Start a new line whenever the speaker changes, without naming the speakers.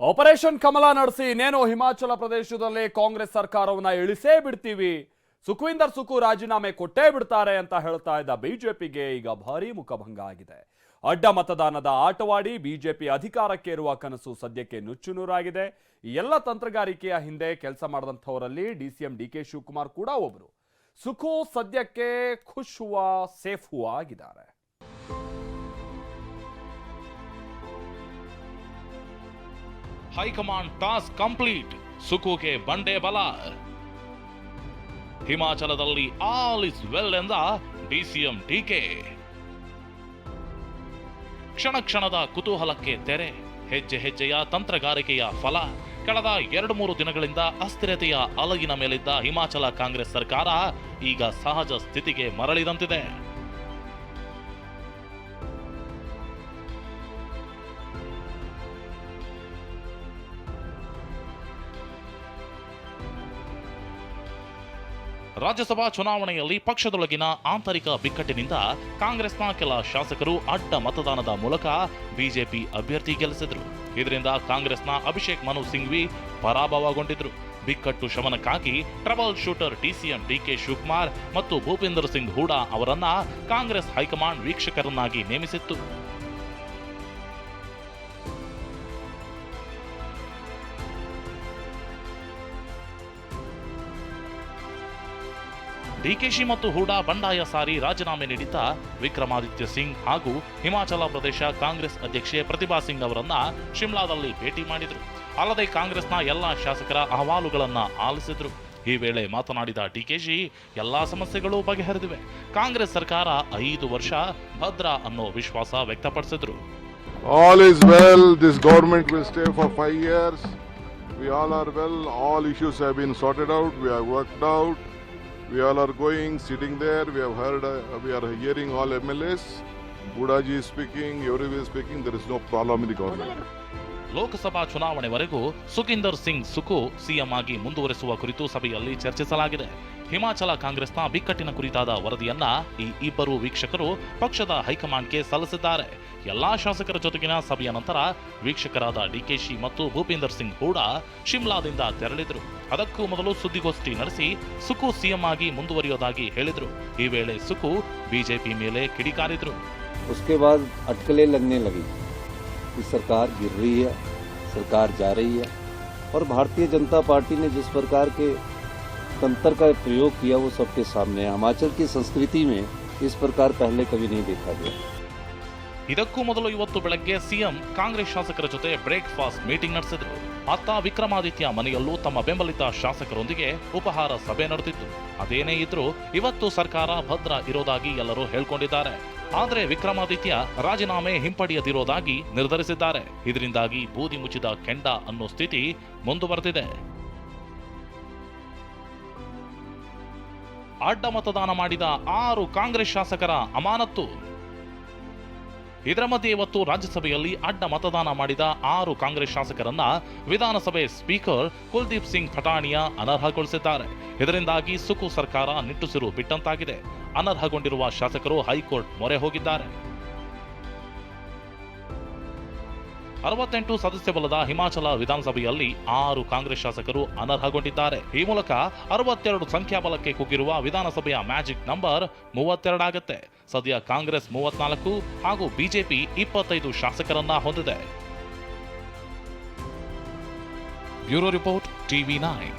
Operation ಕಮಲ ನಡೆಸಿ ಇನ್ನೇನು ಹಿಮಾಚಲ ಪ್ರದೇಶದಲ್ಲಿ ಕಾಂಗ್ರೆಸ್ ಸರ್ಕಾರವನ್ನ ಇಳಿಸೇ ಬಿಡ್ತೀವಿ? ಸುಖವಿಂದರ್ ಸುಖು ರಾಜೀನಾಮೆ ಕೊಟ್ಟೇ ಬಿಡ್ತಾರೆ ಅಂತ ಹೇಳ್ತಾ ಇದ್ದ ಬಿಜೆಪಿಗೆ ಈಗ ಭಾರೀ ಮುಖಭಂಗ ಆಗಿದೆ. ಅಡ್ಡ ಮತದಾನದ ಆಟವಾಡಿ ಬಿಜೆಪಿ ಅಧಿಕಾರಕ್ಕೇರುವ ಕನಸು ಸದ್ಯಕ್ಕೆ ನುಚ್ಚುನೂರಾಗಿದೆ. ಎಲ್ಲ ತಂತ್ರಗಾರಿಕೆಯ ಹಿಂದೆ ಕೆಲಸ ಮಾಡಿದಂಥವರಲ್ಲಿ ಎಂ ಡಿ ಕೆ ಶಿವಕುಮಾರ್ ಕೂಡ ಒಬ್ರು. ಸುಖು ಸದ್ಯಕ್ಕೆ ಖುಷ್ ಹುವಾ, ಸೇಫ್ ಆಗಿದ್ದಾರೆ.
ಹೈಕಮಾಂಡ್ ಟಾಸ್ಕ್ ಕಂಪ್ಲೀಟ್ ಸುಕುಗೆ ಬಂಡೆ ಬಲ ಹಿಮಾಚಲದಲ್ಲಿ ಆಲ್ ಇಸ್ ವೆಲ್ ಎಂದ ಡಿಸಿಎಂ ಟಿಕೆ ಕ್ಷಣ ಕ್ಷಣದ ಕುತೂಹಲಕ್ಕೆ ತೆರೆ ಹೆಜ್ಜೆ ಹೆಜ್ಜೆಯ ತಂತ್ರಗಾರಿಕೆಯ ಫಲ ಕಳೆದ ಎರಡು ಮೂರು ದಿನಗಳಿಂದ ಅಸ್ಥಿರತೆಯ ಅಲಗಿನ ಮೇಲಿದ್ದ ಹಿಮಾಚಲ ಕಾಂಗ್ರೆಸ್ ಸರ್ಕಾರ ಈಗ ಸಹಜ ಸ್ಥಿತಿಗೆ ಮರಳಿದಂತಿದೆ ರಾಜ್ಯಸಭಾ ಚುನಾವಣೆಯಲ್ಲಿ ಪಕ್ಷದೊಳಗಿನ ಆಂತರಿಕ ಬಿಕ್ಕಟ್ಟಿನಿಂದ ಕಾಂಗ್ರೆಸ್ನ ಕೆಲ ಶಾಸಕರು ಅಡ್ಡ ಮತದಾನದ ಮೂಲಕ ಬಿಜೆಪಿ ಅಭ್ಯರ್ಥಿ ಗೆಲ್ಲಿಸಿದ್ರು. ಇದರಿಂದ ಕಾಂಗ್ರೆಸ್ನ ಅಭಿಷೇಕ್ ಮನು ಸಿಂಘ್ವಿ ಪರಾಭವಗೊಂಡಿದ್ರು. ಬಿಕ್ಕಟ್ಟು ಶಮನಕ್ಕಾಗಿ trouble shooter DCM DK Shivakumar ಮತ್ತು ಭೂಪೇಂದರ್ ಸಿಂಗ್ ಹೂಡಾ ಅವರನ್ನ ಕಾಂಗ್ರೆಸ್ ಹೈಕಮಾಂಡ್ ವೀಕ್ಷಕರನ್ನಾಗಿ ನೇಮಿಸಿತ್ತು. ಡಿಕೆಶಿ ಮತ್ತು ಹೂಡಾ ಬಂಡಾಯ ಸಾರಿ ರಾಜೀನಾಮೆ ನೀಡಿದ್ದ ವಿಕ್ರಮಾದಿತ್ಯ ಸಿಂಗ್ ಹಾಗೂ ಹಿಮಾಚಲ ಪ್ರದೇಶ ಕಾಂಗ್ರೆಸ್ ಅಧ್ಯಕ್ಷೆ ಪ್ರತಿಭಾ ಸಿಂಗ್ ಅವರನ್ನ ಶಿಮ್ಲಾದಲ್ಲಿ ಭೇಟಿ ಮಾಡಿದರು ಅಲ್ಲದೆ ಕಾಂಗ್ರೆಸ್ನ ಎಲ್ಲ ಶಾಸಕರ ಅಹವಾಲುಗಳನ್ನು ಆಲಿಸಿದರು ಈ ವೇಳೆ ಮಾತನಾಡಿದ ಡಿಕೆಶಿ, ಎಲ್ಲಾ ಸಮಸ್ಯೆಗಳು ಬಗೆಹರಿದಿವೆ ಕಾಂಗ್ರೆಸ್ ಸರ್ಕಾರ ಐದು ವರ್ಷ ಭದ್ರ ಅನ್ನೋ ವಿಶ್ವಾಸ ವ್ಯಕ್ತಪಡಿಸಿದ್ರು
All is well. This government will stay for five years. We all are well. All issues have been sorted out. We have worked out. We all are going, sitting there. We have heard. Uh, we are hearing all MLAs. Budaji is speaking. Everybody is speaking. There is no problem in the government.
Lok Sabha ಚುನಾವಣೆವರೆಗೂ Sukhvinder Singh Sukhu CM ಆಗಿ ಮುಂದುವರೆಸುವ ಕುರಿತು ಸಭೆಯಲ್ಲಿ ಚರ್ಚಿಸಲಾಗಿದೆ ಹಿಮಾಚಲ ಕಾಂಗ್ರೆಸ್ನ ಬಿಕ್ಕಟ್ಟಿನ ಕುರಿತಾದ ವರದಿಯನ್ನ ಈ ಇಬ್ಬರು ವೀಕ್ಷಕರು ಪಕ್ಷದ ಹೈಕಮಾಂಡ್ಗೆ ಸಲ್ಲಿಸಿದ್ದಾರೆ ಎಲ್ಲಾ ಶಾಸಕರ ಜೊತೆಗಿನ ಸಭೆಯ ನಂತರ ವೀಕ್ಷಕರಾದ ಡಿಕೆಶಿ ಮತ್ತು ಭೂಪೇಂದರ್ ಸಿಂಗ್ ಕೂಡ ಶಿಮ್ಲಾದಿಂದ ತೆರಳಿದ್ರು ಅದಕ್ಕೂ ಮೊದಲು ಸುದ್ದಿಗೋಷ್ಠಿ ನಡೆಸಿ ಸುಕು ಸಿಎಂ ಆಗಿ ಮುಂದುವರಿಯೋದಾಗಿ ಹೇಳಿದ್ರು ಈ ವೇಳೆ ಸುಕು ಬಿಜೆಪಿ ಮೇಲೆ ಕಿಡಿಕಾರಿದ್ರು
उसके बाद अटकलें लगने लगी कि सरकार गिर रही है सरकार जा रही है और भारतीय जनता पार्टी ने जिस प्रकार के तंत्र का प्रयोग किया वो सबके सामने है हिमाचल की संस्कृति में इस प्रकार पहले कभी नहीं देखा गया
ಇದಕ್ಕೂ ಮೊದಲು ಇವತ್ತು ಬೆಳಗ್ಗೆ ಸಿಎಂ ಕಾಂಗ್ರೆಸ್ ಶಾಸಕರ ಜೊತೆ ಬ್ರೇಕ್ಫಾಸ್ಟ್ ಮೀಟಿಂಗ್ ನಡೆಸಿದ್ರು ಅತ್ತ ವಿಕ್ರಮಾದಿತ್ಯ ಮನೆಯಲ್ಲೂ ತಮ್ಮ ಬೆಂಬಲಿತ ಶಾಸಕರೊಂದಿಗೆ ಉಪಹಾರ ಸಭೆ ನಡೆದಿತ್ತು ಅದೇನೇ ಇದ್ರೂ ಇವತ್ತು ಸರ್ಕಾರ ಭದ್ರ ಇರೋದಾಗಿ ಎಲ್ಲರೂ ಹೇಳ್ಕೊಂಡಿದ್ದಾರೆ ಆದ್ರೆ ವಿಕ್ರಮಾದಿತ್ಯ ರಾಜೀನಾಮೆ ಹಿಂಪಡೆಯದಿರೋದಾಗಿ ನಿರ್ಧರಿಸಿದ್ದಾರೆ ಇದರಿಂದಾಗಿ ಬೂದಿ ಮುಚ್ಚಿದ ಕೆಂಡ ಅನ್ನೋ ಸ್ಥಿತಿ ಮುಂದುವರೆದಿದೆ ಅಡ್ಡ ಮತದಾನ ಮಾಡಿದ ಆರು ಕಾಂಗ್ರೆಸ್ ಶಾಸಕರ ಅಮಾನತ್ತು. ಇದರ ಮಧ್ಯೆ ಇವತ್ತು ರಾಜ್ಯಸಭೆಯಲ್ಲಿ ಅಡ್ಡ ಮತದಾನ ಮಾಡಿದ ಆರು ಕಾಂಗ್ರೆಸ್ ಶಾಸಕರನ್ನ ವಿಧಾನಸಭೆ ಸ್ಪೀಕರ್ ಕುಲ್ದೀಪ್ ಸಿಂಗ್ ಪಠಾಣಿಯಾ ಅನರ್ಹಗೊಳಿಸಿದ್ದಾರೆ. ಇದರಿಂದಾಗಿ ಸುಕು ಸರ್ಕಾರ ನಿಟ್ಟುಸಿರು ಬಿಟ್ಟಂತಾಗಿದೆ. ಅನರ್ಹಗೊಂಡಿರುವ ಶಾಸಕರು ಹೈಕೋರ್ಟ್ ಮೊರೆ ಹೋಗಿದ್ದಾರೆ. ಅರವತ್ತೆಂಟು ಸದಸ್ಯ ಬಲದ ಹಿಮಾಚಲ ವಿಧಾನಸಭೆಯಲ್ಲಿ ಆರು ಕಾಂಗ್ರೆಸ್ ಶಾಸಕರು ಅನರ್ಹಗೊಂಡಿದ್ದಾರೆ. ಈ ಮೂಲಕ ಅರವತ್ತೆರಡು ಸಂಖ್ಯಾಬಲಕ್ಕೆ ಕುಗ್ಗಿರುವ ವಿಧಾನಸಭೆಯ ಮ್ಯಾಜಿಕ್ ನಂಬರ್ ಮೂವತ್ತೆರಡಾಗುತ್ತೆ ಸದ್ಯ ಕಾಂಗ್ರೆಸ್ ಮೂವತ್ನಾಲ್ಕು ಹಾಗೂ ಬಿಜೆಪಿ ಇಪ್ಪತ್ತೈದು ಶಾಸಕರನ್ನ ಹೊಂದಿದೆ. Bureau report, TV nine.